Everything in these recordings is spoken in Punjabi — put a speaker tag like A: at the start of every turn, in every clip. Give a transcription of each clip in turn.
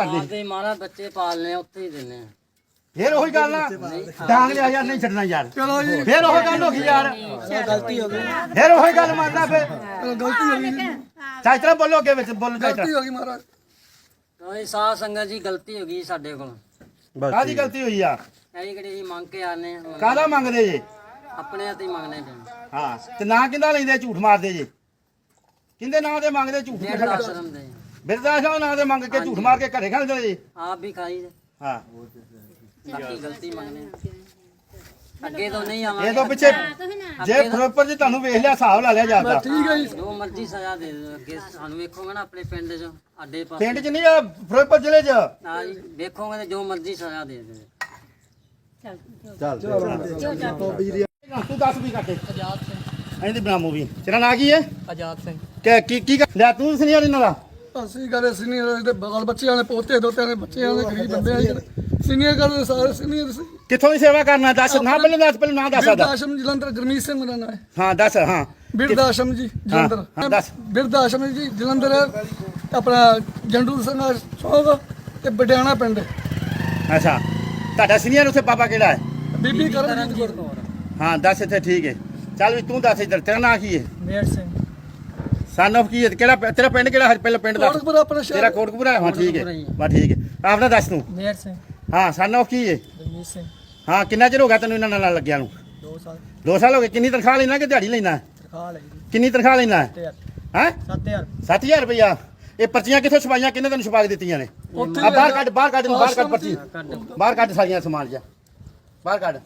A: ਕਰਦੇ
B: ਆਪਦੇ ਮਾਰਾ ਬੱਚੇ ਪਾਲਨੇ ਆ, ਉੱਥੇ ਹੀ ਦਿੰਨੇ ਆ।
A: ਫੇਰ ਉਹੀ ਗੱਲ ਨਾ ਡਾਂਗ ਲਿਆ ਯਾਰ ਨਹੀਂ ਛੱਡਣਾ ਯਾਰ। ਚਲੋ ਜੀ। ਫੇਰ ਉਹ ਗੱਲ ਹੋ ਗਈ ਯਾਰ। ਗਲਤੀ ਹੋ ਗਈ। ਫੇਰ ਉਹੀ ਗੱਲ ਮੰਨਦਾ ਫੇਰ।
C: ਗਲਤੀ ਹੋ ਗਈ।
A: ਚਾਚਾ ਬੋਲੋ ਅੱਗੇ ਵਿੱਚ ਬੋਲੋ
C: ਗਲਤੀ
A: ਚਾਚਾ
C: ਹੋ ਗਈ ਮਹਾਰਾਜ।
B: ਕੋਈ ਸਾਧ ਸੰਗਤ ਜੀ ਗਲਤੀ ਹੋ ਗਈ ਸਾਡੇ ਕੋਲ।
A: ਕਾਦੀ ਗਲਤੀ ਹੋਈ ਆ?
B: ਐਂ ਕਿਹੜੀ ਅਸੀਂ ਮੰਗ ਕੇ ਆਨੇ ਆ
A: ਕਾਦਾ ਮੰਗਦੇ ਜੇ?
B: ਆਪਣੇ ਹੱਥ ਹੀ ਮੰਗਨੇ ਪੈਣ
A: ਹਾਂ ਤੇ ਨਾਂ ਕਿੰਦਾ ਲੈਂਦੇ ਝੂਠ ਮਾਰਦੇ ਜੇ? ਕਿੰਦੇ ਨਾਂ ਦੇ ਮੰਗਦੇ ਝੂਠ
B: ਡੇਢ ਦੇ।
A: ਬਿਰਦਾਸ਼ਾ ਨਾਂ ਦੇ ਮੰਗ ਕੇ ਝੂਠ ਮਾਰ ਕੇ ਘਰੇ ਖਾਂਦੇ ਜੇ
B: ਆਪ ਵੀ ਖਾਈ ਦੇ।
A: ਹਾਂ।
B: ਬਾਕੀ ਗਲਤੀ ਮੰਗਨੇ ਅੱਗੇ ਤੋਂ ਨਹੀਂ
A: ਇਹ
B: ਆਵਾਂਗੇ
A: ਤੋਂ ਪਿੱਛੇ ਜੇ ਪ੍ਰੋਪਰ ਜੀ ਤੁਹਾਨੂੰ ਵੇਖ ਲਿਆ ਹਿਸਾਬ ਲਾ ਲਿਆ ਜਾਂਦਾ
C: ਠੀਕ ਹੈ ਜੀ
B: ਜੋ ਮਰਜ਼ੀ ਸਜ਼ਾ ਦੇ ਦਿਓ। ਅੱਗੇ ਸਾਨੂੰ ਵੇਖੋਗੇ ਨਾ ਆਪਣੇ ਪਿੰਡ 'ਚ ਅੱਡੇ ਪਾਸੇ।
A: ਪਿੰਡ 'ਚ ਨਹੀਂ ਆ ਫਿਰੋਜ਼ਪੁਰ ਜ਼ਿਲ੍ਹੇ 'ਚ।
B: ਆ ਜੀ ਵੇਖੋਗੇ ਤੇ ਜੋ ਮਰਜ਼ੀ ਸਜ਼ਾ ਦੇ ਦਿਓ।
A: ਤੂੰ ਦੱਸ ਵੀ ਕੱਟੇ ਆਜ਼ਾਦ ਸਿੰਘ। ਇਹਦੀ ਬਣਾ ਮੂਵੀ। ਤੇਰਾ ਨਾਂ ਕੀ ਹੈ?
D: ਆਜ਼ਾਦ ਸਿੰਘ।
A: ਕਿ ਕੀ ਕੀ ਕਰ- ਲੈ ਤੂੰ ਸੁਣਿਆ ਇਹਨਾਂ ਦਾ
C: ਅਸੀਂ ਕਰੇ ਸੀਨੀਅਰ ਦੇ ਬਾਲ ਬੱਚਿਆਂ ਨੇ ਪੋਤੇ ਦੋਤਿਆਂ ਨੇ ਬੱਚਿਆਂ ਦੇ ਗਰੀਬ ਬੰਦੇ ਆ ਸੀਨੀਅਰ ਕਰਦੇ ਸਾਰੇ ਸੀਨੀਅਰ ਸੀ।
A: ਕਿੱਥੋਂ ਦੀ ਸੇਵਾ ਕਰਨਾ? ਦੱਸ ਨਾ ਪਹਿਲਾਂ ਦੱਸ ਪਹਿਲਾਂ ਨਾਂ ਦੱਸ ਆਦਾ
C: ਆਸ਼ਰਮ ਜਲੰਧਰ ਗਰਮੀਤ ਸਿੰਘ ਮੇਰਾ ਨਾਮ ਹੈ
A: ਹਾਂ ਦੱਸ ਹਾਂ।
C: ਬਿਰਧ ਆਸ਼ਰਮ ਜੀ ਜਲੰਧਰ।
A: ਹਾਂ, ਦੱਸ।
C: ਬਿਰਧ ਆਸ਼ਰਮ ਜੀ ਜਲੰਧਰ ਆਪਣਾ ਜੰਡੂ ਸਿੰਘ ਚੌਂਕ ਤੇ ਬਡਿਆਣਾ ਪਿੰਡ।
A: ਅੱਛਾ। ਤੁਹਾਡਾ ਸੀਨੀਅਰ ਉੱਥੇ ਬਾਬਾ ਕਿਹੜਾ ਹੈ?
C: ਬੀਬੀ ਕਰਮਜੀਤ ਕੌਰ।
A: ਹਾਂ ਦੱਸ ਇੱਥੇ ਠੀਕ ਹੈ। ਚੱਲ ਵੀ ਤੂੰ ਦੱਸ ਇੱਧਰ ਤੇਰਾ ਨਾਂ ਕੀ ਹੈ?
D: ਮੇਰ ਸਿੰਘ।
A: ਸਨ of ਕੀ ਹੈ? ਕਿਹੜਾ ਤੇਰਾ ਪਿੰਡ ਕਿਹੜਾ ਹੈ? ਪਹਿਲਾਂ ਪਿੰਡ ਦੱਸ।
C: ਕੋਟਕਪੁਰ ਆਪਣਾ
A: ਤੇਰਾ
C: ਸ਼ਹਿਰ
A: ਕੋਟਕਪੂਰਾ ਹੈ? ਹਾਂ ਠੀਕ
B: ਹੀ।
A: ਹੈ
B: ਹੈ।
A: ਬਸ ਠੀਕ ਹੈ। ਆਪਣਾ ਦੱਸ ਤੂੰ।
D: ਮੇਰ ਸਿੰਘ।
A: ਹਾਂ ਸਨ of ਕੀ ਹੈ?
D: ਰਣਜੀਤ ਸਿੰਘ।
A: ਹਾਂ ਕਿੰਨਾ ਚਿਰ ਹੋ ਗਿਆ ਤੈਨੂੰ ਇਹਨਾਂ ਨਾਲ ਲੱਗਿਆ ਨੂੰ?
D: 2 ਸਾਲ।
A: 2 ਸਾਲ ਹੋ ਗਏ। ਕਿੰਨੀ ਤਨਖਾਹ ਲੈਣਾ ਕਿ ਦਿਹਾੜੀ ਲੈਣਾ
D: ਤਨਖਾਹ ਲਈ।
A: ਕਿੰਨੀ ਤਨਖਾਹ ਲੈਣਾ
D: 7000
A: ਹੈ?
D: 7000
A: 7000 ਰੁਪਇਆ ਇਹ ਪਰਚੀਆਂ ਕਿੱਥੋਂ ਛਪਾਈਆਂ? ਕਿੰਨੇ ਤੈਨੂੰ ਛਪਾ ਕੇ ਦਿੱਤੀਆਂ ਨੇ? ਆ ਬਾਹਰ ਕੱਢ ਬਾਹਰ ਕੱਢ ਇਹਨੂੰ, ਬਾਹਰ ਕੱਢ ਪਰਚੀ। ਬਾਹਰ ਕੱਢ ਸਾਰੀਆਂ ਸਮਾਨ ਜਾ ਬਾਹਰ ਕੱਢ।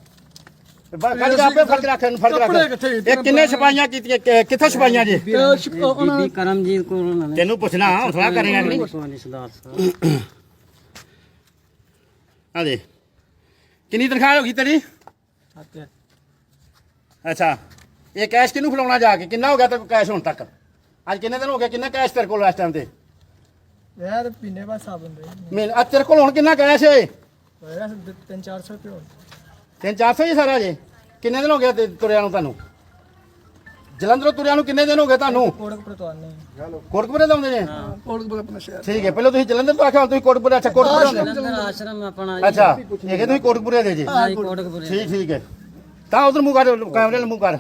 A: ਤੇ ਬਾਹਰ ਕੱਢ ਕੇ ਆਪੇ ਫੜ ਕੇ ਰੱਖ ਇਹਨੂੰ ਫੜ ਕੇ
C: ਕੱਪੜੇ
A: ਰੱਖ।
C: ਕਿੱਥੇ?
A: ਇਹ ਕਿੰਨੇ ਛਪਾਈਆਂ ਕੀਤੀਆਂ ਕਿ- ਕਿੱਥੋਂ ਛਪਾਈਆਂ ਜੇ?
C: ਇਹ ਸ਼ਿਪ- ਉਹਨਾਂ
B: ਬੀਬੀ ਕਰਮਜੀਤ ਕੋਲ ਉਹਨਾਂ ਨੇ।
A: ਤੈਨੂੰ ਪੁੱਛਣਾ ਹੌਸਲਾ ਕਰੇਗਾ ਕਿ ਨਹੀਂ?
B: ਸਵਾਨੀ ਸਰਦਾਰ ਸਾਹਿਬ।
A: ਆ ਦੇ। ਕਿੰਨੀ ਤਨਖਾਹ ਹੋ ਗਈ ਤੇਰੀ?
D: 7000
A: ਅੱਛਾ। ਇਹ ਕੈਸ਼ ਕਿਹਨੂੰ ਫੜਾਉਣਾ ਜਾ ਕੇ? ਕਿੰਨਾ ਹੋ ਗਿਆ ਤੇ ਕੈਸ਼ ਹੁਣ ਤੱਕ? ਅੱਜ ਕਿੰਨੇ ਦਿਨ ਹੋ ਗਏ? ਕਿੰਨਾ ਕੈਸ਼ ਤੇਰੇ ਕੋਲ ਇਸ ਟਾਈਮ ਤੇ?
D: ਯਾਰ ਪੀਨੇ ਬਾਅਦ ਸਾਬਨ ਦੇ
A: ਮੈਂ ਅੱਜ ਤੇਰੇ ਕੋਲ ਹੁਣ ਕਿੰਨਾ ਕੈਸ਼ ਹੈ
D: ਹੋਏਗਾ 3-400 ਰੁਪਏ ਹੋਰ
A: ਤਿੰਨ ਚਾਰ ਸੌ ਹੀ ਸਾਰਾ ਜੇ ਕਿੰਨੇ ਦਿਨ ਹੋ ਗਏ ਤੇ ਤੁਰਿਆ ਨੂੰ ਤੁਹਾਨੂੰ? ਜਲੰਧਰੋਂ ਤੁਰਿਆ ਨੂੰ ਕਿੰਨੇ ਦਿਨ ਹੋ ਗਏ ਤੁਹਾਨੂੰ?
D: ਕੋਟਕਪੁਰ ਤੋਂ ਆਨੇ
A: ਕੋਟਕਪੁਰੇ ਤੋਂ ਆਉਂਦੇ ਨੇ?
C: ਕੋਟਕਪੁਰ ਆਪਣਾ ਸ਼ਹਿਰ।
A: ਠੀਕ ਹੈ ਪਹਿਲਾਂ ਤੁਸੀਂ ਜਲੰਧਰ ਤੋਂ ਆਖਿਆ ਹੁਣ ਤੁਸੀਂ ਕੋਟਕਪੁਰੇ ਅੱਛਾ ਕੋਟਕਪੁਰੇ ਆਉਂਦੇ
B: ਜਲੰਧਰ ਆਸ਼ਰਮ ਆਪਣਾ
A: ਅੱਛਾ ਇਹ ਕਿ ਤੁਸੀਂ ਕੋਟਕਪੁਰੇ ਦੇ ਜੇ?
B: ਜੀ ਕੋਟਕਪੁਰੇ।
A: ਠੀਕ ਠੀਕ ਹੈ। ਤਾਂ ਉਧਰ ਮੂੰਹ ਕਰ ਕੈਮਰੇ ਨਾਲ ਮੂੰਹ ਕਰ।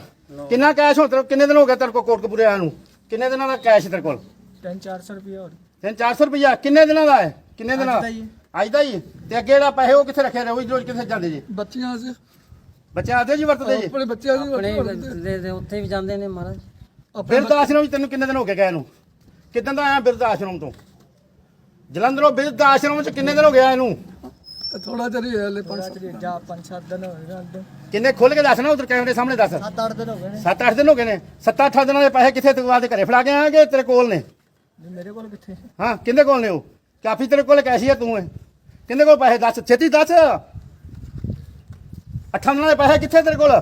A: ਕਿੰਨਾ ਕੈਸ਼ ਹੁਣ ਤੇਰੇ ਕੋਲ? ਕਿੰਨੇ ਦਿਨ ਹੋ ਗਏ ਤੇਰੇ ਕੋਲ ਕੋਟਕਪੁਰੇ ਆਇਆ ਨੂੰ? ਕਿੰਨੇ ਦਿਨਾਂ ਦਾ ਕੈਸ਼ ਤੇਰੇ ਕੋਲ?
D: 3-400 ਰੁਪਏ ਹੋਰ।
A: ਤਿੰਨ 400 ਰੁਪਇਆ ਕਿੰਨੇ ਦਿਨਾਂ ਦਾ ਹੈ? ਕਿੰਨੇ ਦਿਨਾਂ?
D: ਅੱਜ ਦਾ ਹੀ ਹੈ।
A: ਅੱਜ ਦਾ ਹੀ। ਤੇ ਅੱਗੇ ਜਿਹੜਾ ਪੈਸੇ ਉਹ ਕਿੱਥੇ ਰੱਖੇ ਰੋਜ਼ ਰੋਜ਼ ਕਿੱਥੇ ਜਾਂਦੇ ਜੀ?
C: ਬੱਚਿਆਂ ਸੀ
A: ਬੱਚੇ ਆਦੇ ਜੀ ਵਰਤਦੇ ਜੀ।
C: ਆਪਣੇ ਬੱਚਿਆਂ ਦੀ
B: ਆਪਣੇ। ਦੇ- ਦੇ ਉੱਥੇ ਵੀ ਜਾਂਦੇ ਨੇ ਮਹਾਰਾਜ।
C: ਆਪਣੇ
A: ਬਿਰਧ ਆਸ਼ਰਮ ਵਿੱਚ ਤੈਨੂੰ ਕਿੰਨੇ ਦਿਨ ਹੋ ਗਏ ਗਏ ਨੂੰ? ਕਿਦਾਂ ਦਾ ਆਇਆ ਬਿਰਧ ਆਸ਼ਰਮ ਤੋਂ? ਜਲੰਧਰੋਂ ਬਿਰਧ ਆਸ਼ਰਮ ਚ ਕਿੰਨੇ ਦਿਨ ਹੋ ਗਿਆ ਇਹਨੂੰ
C: ਥੋੜਾ ਜਿਹਾ ਹੀ ਹੈ ਹਲੇ ਪੰਜ
D: ਅੱਜ ਜਾ 5-7 ਦਿਨ ਹੋਏ ਨੇ ਅੱਧੇ
A: ਕਿੰਨੇ ਖੁੱਲ ਕੇ ਦੱਸ ਨਾ ਉਧਰ ਕੈਮਰੇ ਸਾਹਮਣੇ ਦੱਸ।
D: 7-8 ਦਿਨ ਹੋ ਗਏ ਨੇ।
A: 7-8 ਦਿਨ ਹੋ ਗਏ ਨੇ। 7-8 ਦਿਨਾਂ ਦੇ ਪੈਸੇ ਕਿੱਥੇ ਤੂੰ ਆਪਦੇ ਘਰੇ ਫੜਾ ਕੇ ਆਇਆ ਕਿ ਤੇਰੇ ਕੋਲ ਨੇ?
D: ਨਹੀਂ, ਮੇਰੇ ਕੋਲ ਕਿੱਥੇ?
A: ਹਾਂ ਕਿੰਦੇ ਕੋਲ ਨੇ ਉਹ? ਕਾਫੀ ਤੇਰੇ ਕੋਲ ਕੈਸੀ ਹੈ ਤੂੰ ਹੈ ਕਿੰਦੇ ਕੋਲ ਪੈਸੇ ਦੱਸ? ਛੇਤੀ ਦੱਸ। ਅੱਠਾਂ ਦਿਨਾਂ ਦੇ ਪੈਸੇ ਕਿੱਥੇ ਤੇਰੇ ਕੋਲ?
D: ਆ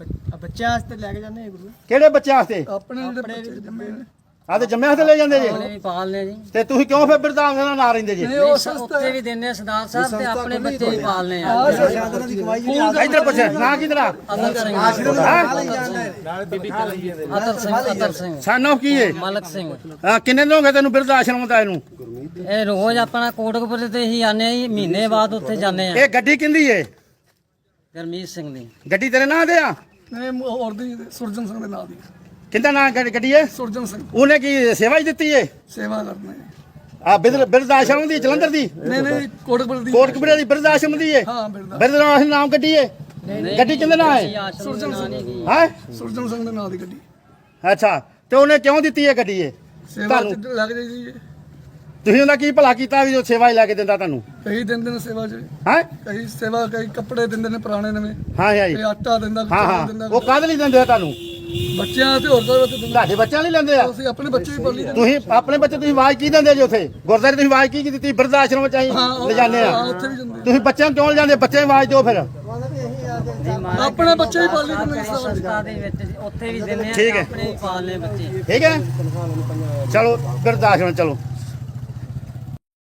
D: ਬੱਚ- ਆ ਬੱਚਿਆਂ ਵਾਸਤੇ ਲੈ ਕੇ ਜਾਂਦੇ ਆ ਗੁਰੂ।
A: ਕਿਹੜੇ ਬੱਚਿਆਂ ਵਾਸਤੇ?
C: ਆਪਣੇ ਜਿਹੜੇ ਬੱਚੇ ਜੰਮੇ ਨੇ।
A: ਆਦੇ ਜੰਮਿਆਂ ਵਾਸਤੇ ਲੈ ਜਾਂਦੇ ਜੇ।
B: ਉਹਨੇ ਵੀ ਪਾਲਨੇ ਜੀ।
A: ਤੇ ਤੁਸੀਂ ਕਿਉਂ ਫਿਰ ਬਿਰਧਾਂਗ ਨਾਲ ਨਾ ਰਹਿੰਦੇ ਜੇ?
C: ਨਹੀਂ ਉਹ ਸਸਤਾ
B: ਵੀ ਦਿੰਦੇ ਆ ਸਰਦਾਰ ਸਾਹਿਬ ਤੇ ਆਪਣੇ ਬੱਚੇ ਵੀ ਪਾਲਨੇ ਆ।
A: ਇੱਧਰ ਪੁੱਛ ਨਾ ਕਿਧਰ
B: ਅਤਰ ਸਿੰਘ। ਅਤਰ ਸਿੰਘ ਅਤਰ ਸਿੰਘ।
A: ਸਾਨੋ ਕੀ ਹੈ
B: ਮਲਕ ਸਿੰਘ।
A: ਹਾਂ, ਕਿੰਨੇ ਦਿਨ ਹੋ ਤੈਨੂੰ ਬਿਰਧ ਆਸ਼ਰਮ ਦਾ ਇਹਨੂੰ?
B: ਇਹ ਰੋਜ਼ ਆਪਣਾ ਕੋਟਕਪੁਰੇ ਤੇ ਹੀ ਆਨੇ ਆ ਮਹੀਨੇ ਬਾਅਦ ਉੱਥੇ ਜਾਂਦੇ ਆ।
A: ਇਹ ਗੱਡੀ ਕਿੰਦੀ ਏ?
B: ਗਰਮੀਤ ਸਿੰਘ ਦੀ।
A: ਗੱਡੀ ਤੇਰੇ ਨਾਂ ਦੇ ਆ?
C: ਨਹੀਂ ਹੋਰ ਦੀ ਸੁਰਜਨ ਸਿੰਘ ਦੇ ਨਾਂ ਦੀ।
A: ਕਿੰਦਾ ਨਾਂ ਗੱਡੀ ਗੱਡੀ ਏ?
C: ਸੁਰਜਨ ਸਿੰਘ।
A: ਉਹਨੇ ਕੀ ਸੇਵਾ ਹੀ ਦਿੱਤੀ ਏ?
C: ਸੇਵਾ ਕਰਨੇ
A: ਆ ਬਿਰਧ ਬਿਰਧ ਆਸ਼ਰਮ ਦੀ ਜਲੰਧਰ ਦੀ?
C: ਨਹੀਂ ਨਹੀਂ ਕੋਟਕਪੁਰ ਦੀ।
A: ਕੋਟਕਪੁਰੇ ਦੀ ਬਿਰਧ ਆਸ਼ਰਮ ਦੀ ਏ?
C: ਹਾਂ ਬਿਰਦਾ
A: ਬਿਰਧ ਆਸ਼ਰਮ ਨਾਮ ਗੱਡੀ ਏ? ਗੱਡੀ ਕਿੰਦੇ ਨਾਂ ਏ?
B: ਆਸ਼ਰਮ ਦੇ ਨਾਂ ਨਹੀਂ ਗਈ
A: ਹੈ?
C: ਸੁਰਜਨ ਸਿੰਘ ਦੇ ਨਾਂ ਦੀ ਗੱਡੀ।
A: ਅੱਛਾ ਤੇ ਉਹਨੇ ਕਿਉਂ ਦਿੱਤੀ ਏ ਗੱਡੀ ਏ?
C: ਸੇਵਾ ਚ ਲੱਗ ਜਾਈ ਜੀ।
A: ਤੁਸੀਂ ਉਹਦਾ ਕੀ ਭਲਾ ਕੀਤਾ ਵੀ ਉਹ ਸੇਵਾ ਹੀ ਲੈ ਕੇ ਦਿੰਦਾ ਤੁਹਾਨੂੰ?
C: ਕਈ ਦਿੰਦੇ ਨੇ ਸੇਵਾ ਚ।
A: ਹੈ?
C: ਕਈ ਸੇਵਾ ਕਈ ਕੱਪੜੇ ਦਿੰਦੇ ਨੇ ਪੁਰਾਣੇ ਨਵੇਂ।
A: ਹਾਂ ਜੀ।
C: ਕਈ ਆਟਾ ਦਿੰਦਾ
A: ਹਾਂ ਹਾਂ।
C: ਦਿੰਦਾ।
A: ਉਹ ਕਾਹਦੇ ਲਈ ਦਿੰਦੇ ਆ ਤੁਹਾਨੂੰ?
C: ਬੱਚਿਆਂ ਤੇ ਹੋਰ ਕੋਈ ਤੇ ਦਿੰਦਾ?
A: ਤੁਹਾਡੇ ਬੱਚਿਆਂ ਲਈ ਲੈਂਦੇ ਆ?
C: ਅਸੀਂ ਆਪਣੇ ਬੱਚੇ ਵੀ ਪਾਲੀ
A: ਤੁਸੀਂ ਆਪਣੇ ਬੱਚੇ ਤੁਸੀਂ ਆਵਾਜ਼ ਕੀ ਦਿੰਦੇ ਜੀ ਉੱਥੇ? ਗੁਰਦਾਰੇ ਤੁਸੀਂ ਆਵਾਜ਼ ਕੀ ਦਿੱਤੀ ਬਿਰਧ ਆਸ਼ਰਮ ਅਸੀਂ
C: ਹਾਂ
A: ਲਿਜਾਣੇ
C: ਹਾਂ,
A: ਆ।
C: ਉੱਥੇ
A: ਤੁਸੀਂ ਬੱਚਿਆਂ ਨੂੰ ਕਿਉਂ ਲਿਜਾਂਦੇ? ਬੱਚੇ ਆਵਾਜ਼ ਦਿਓ ਫਿਰ।
C: ਆਪਣੇ ਬੱਚੇ ਵੀ ਪਾਲੀ
B: ਕਰੇ ਸੰਸਥਾ ਦੇ ਵਿੱਚ ਉੱਥੇ ਵੀ ਦਿੰਦੇ ਆ
A: ਠੀਕ ਹੈ।
B: ਆਪਣੇ ਪਾਲਨੇ ਬੱਚੇ।
A: ਠੀਕ ਹੈ। ਚਲੋ ਬਿਰਧ ਆਸ਼ਰਮ ਚਲੋ।